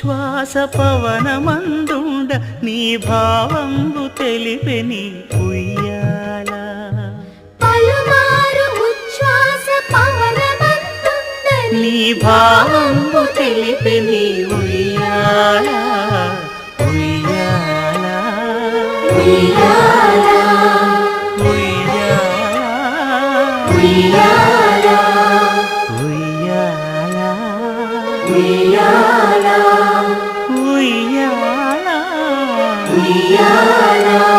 విశ్వాస పవనమందుండ నీ భావంబు తెలిపెని నీ భావంబు తెలిపెని ఉయ్యాలా ఉయ్యాలా. ఉయ్యాలా. ఉయ్యాలా. ఉయ్యాలా. ఉయ్యాల. Yeah.